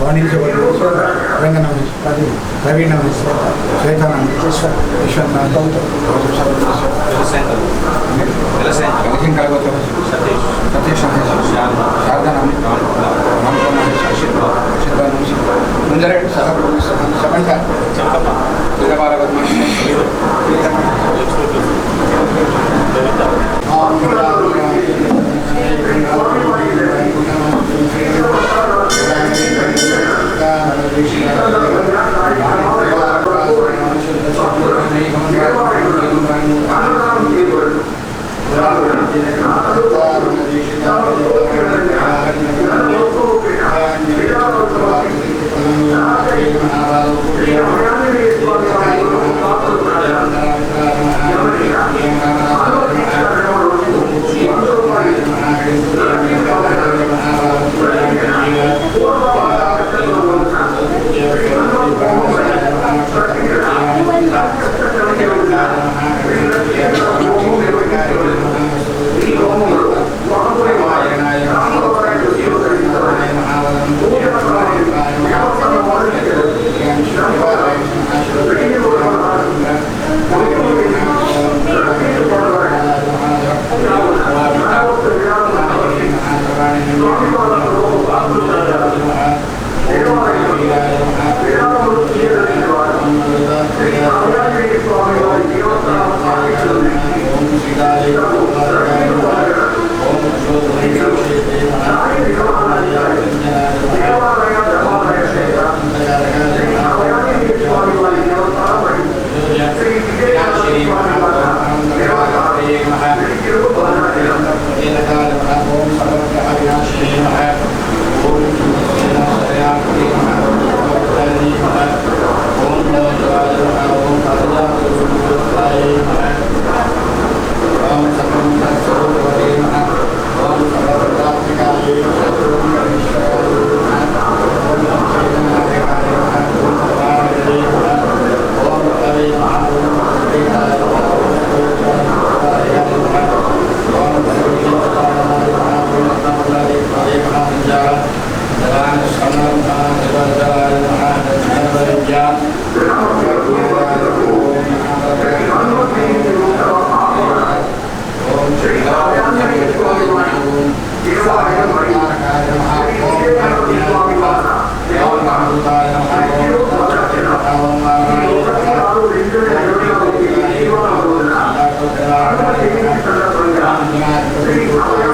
వాణిజ్యవరేశ్వర రంగనామేశ్వర రవీనామేశ్వర శ్వేతానామేశ్వర విశ్వనాథ సతీష్ సతీష్ శారదానామేశ్వర ముందరే సహ Samantha చిరపార్వతి Yeah. Om Thank you.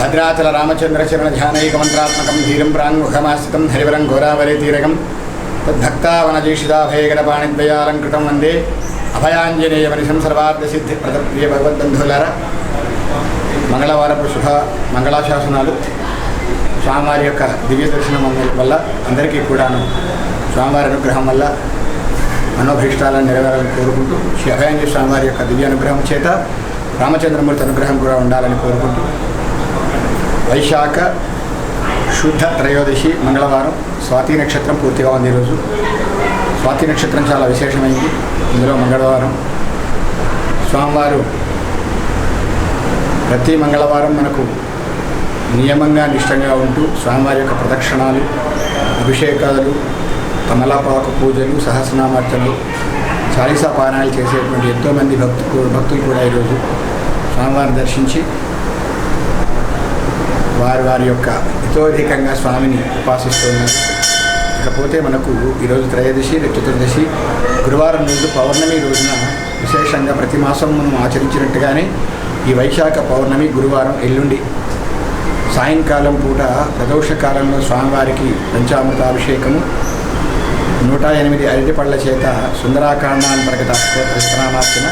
Bhadrachala రామచంద్రచరణ ధ్యానైక మంత్రాత్మకం ధీరం ప్రాంగుఖమాశ్రితం Harivaram ఘోరావరి తీరకం. తద్భక్తావనజీషితాభయగరపాణిద్వయాలంకృతం వందే అభయాంజనేయమనిషం సర్వార్థసిద్ధి ప్రతప్రియ భగవద్బంధువులారా మంగళవారపు శుభ మంగళాశాసనాలు. స్వామివారి యొక్క దివ్య దర్శనం వల్ల అందరికీ కూడాను స్వామివారి అనుగ్రహం వల్ల మనోభీష్టాలను నెరవేరాలని కోరుకుంటూ శ్రీ అభయాంజలి స్వామివారి యొక్క దివ్య అనుగ్రహం చేత రామచంద్రమూర్తి అనుగ్రహం కూడా ఉండాలని కోరుకుంటూ వైశాఖ శుద్ధ త్రయోదశి మంగళవారం స్వాతి నక్షత్రం పూర్తిగా ఉంది ఈరోజు. స్వాతి నక్షత్రం చాలా విశేషమైంది. ఇందులో మంగళవారం స్వామివారు ప్రతి మంగళవారం మనకు నియమంగా నిష్టంగా ఉంటూ స్వామివారి యొక్క ప్రదక్షిణాలు అభిషేకాలు తమలపాకు పూజలు సహస్రనామార్చనలు చాలీసా పారాయణాలు చేసేటువంటి ఎంతోమంది భక్తు భక్తులు కూడా ఈరోజు స్వామివారిని దర్శించి వారి వారి యొక్క హితోధికంగా స్వామిని ఉపాసిస్తున్నారు ఇకపోతే మనకు ఈరోజు త్రయోదశి చతుర్దశి గురువారం రోజు పౌర్ణమి రోజున విశేషంగా ప్రతి మాసం మనం ఆచరించినట్టుగానే ఈ వైశాఖ పౌర్ణమి గురువారం ఎల్లుండి. సాయంకాలం పూట ప్రదోష కాలంలో స్వామివారికి పంచామృతాభిషేకము. నూట ఎనిమిది అరటిపళ్ళ చేత సుందరాకాండాంతర్గత స్తోత్రనామార్చన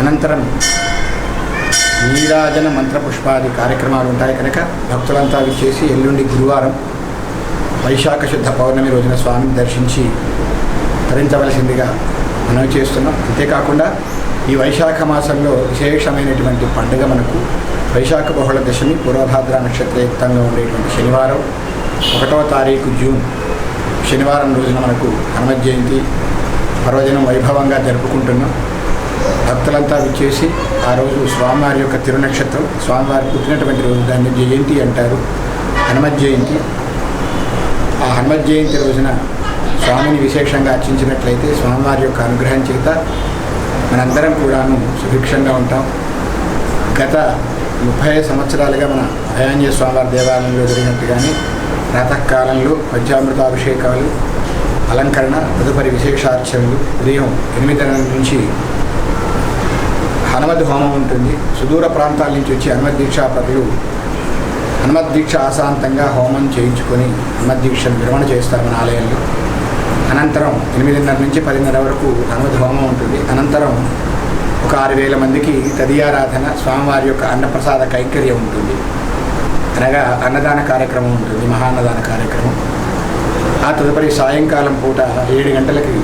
అనంతరం నీరాజన మంత్రపుష్పాది కార్యక్రమాలు ఉంటాయి కనుక భక్తులంతా విచ్చేసి ఎల్లుండి గురువారం వైశాఖ శుద్ధ పౌర్ణమి రోజున స్వామిని దర్శించి తరించవలసిందిగా మనవి చేస్తున్నాం. అంతేకాకుండా ఈ వైశాఖ మాసంలో విశేషమైనటువంటి పండుగ మనకు వైశాఖ బహుళ దశమి పూర్వభాద్ర నక్షత్రయుక్తంగా ఉండేటువంటి శనివారం. ఒకటవ తారీఖు జూన్ శనివారం రోజున మనకు హనుమ జయంతి పర్వదినం వైభవంగా జరుపుకుంటున్నాం. భక్తులంతా విచ్చేసి ఆ రోజు స్వామివారి యొక్క తిరునక్షత్రం స్వామివారి పుట్టినటువంటి రోజు దాన్ని జయంతి అంటారు హనుమత్ జయంతి. ఆ హనుమత్ జయంతి రోజున స్వామిని విశేషంగా అర్చించినట్లయితే స్వామివారి యొక్క అనుగ్రహం చేత మనందరం కూడాను సుభిక్షంగా ఉంటాం. గత ముప్పై సంవత్సరాలుగా మన అయాంజనేయ స్వామివారి దేవాలయంలో జరిగినట్టుగానే ప్రాతకాలంలో పంచామృతాభిషేకాలు అలంకరణ తదుపరి విశేషార్చనలు ఉదయం ఎనిమిదిన్నర నుంచి హనుమతి హోమం ఉంటుంది. సుదూర ప్రాంతాల నుంచి వచ్చి హనుమత్ దీక్షాపరులు హనుమద్ దీక్ష ఆశాంతంగా హోమం చేయించుకొని హనుమద్దీక్షను దీక్షను విరమణ చేస్తారు మన ఆలయంలో అనంతరం ఎనిమిదిన్నర నుంచి పదిన్నర వరకు హనుమతి హోమం ఉంటుంది. అనంతరం ఒక ఆరు వేల మందికి తదియారాధన స్వామివారి యొక్క అన్నప్రసాద కైంకర్యం ఉంటుంది. అనగా అన్నదాన కార్యక్రమం ఉంటుంది. మహాన్నదాన కార్యక్రమం. ఆ తదుపరి సాయంకాలం పూట ఏడు గంటలకి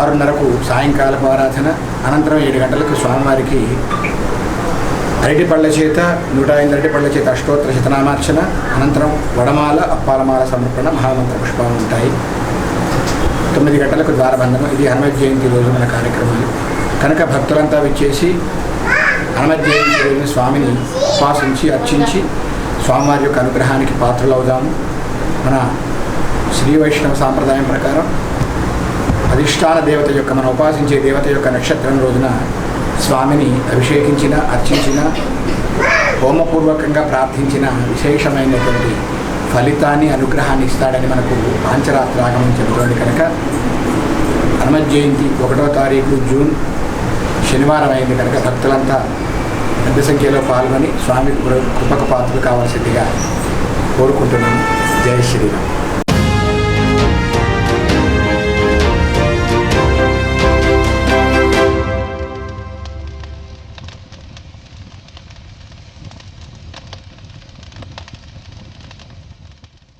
ఆరున్నరకు సాయంకాలపు ఆరాధన అనంతరం ఏడు గంటలకు స్వామివారికి అరటిపళ్ళ చేత నూట ఐదు అరటిపళ్ళ చేత అష్టోత్తర శతనామార్చన అనంతరం వడమాల అప్పాలమాల సమర్పణ మహామంత్ర పుష్పాలు ఉంటాయి. తొమ్మిది గంటలకు ద్వారబంధనం ఇది హనుమత్ జయంతి రోజు మన కార్యక్రమాలు. కనుక భక్తులంతా విచ్చేసి హనుమత్ జయంతి రోజున స్వామిని ఉపాసించి అర్చించి స్వామివారి యొక్క అనుగ్రహానికి పాత్రలవుదాము. మన శ్రీ వైష్ణవ సాంప్రదాయం ప్రకారం అధిష్టాన దేవత యొక్క మనం ఉపాసించే దేవత యొక్క నక్షత్రం రోజున స్వామిని అభిషేకించిన అర్చించిన హోమపూర్వకంగా ప్రార్థించిన విశేషమైనటువంటి ఫలితాన్ని అనుగ్రహాన్ని ఇస్తాడని మనకు పాంచరాత్ర ఆగమం చెబుతోంది కనుక హనుమత్ జయంతి ఒకటో తారీఖు జూన్ శనివారం అయింది కనుక భక్తులంతా పెద్ద సంఖ్యలో పాల్గొని స్వామి కృపకు పాత్రలు కావాల్సిందిగా కోరుకుంటున్నాను. జయ శ్రీరామ్.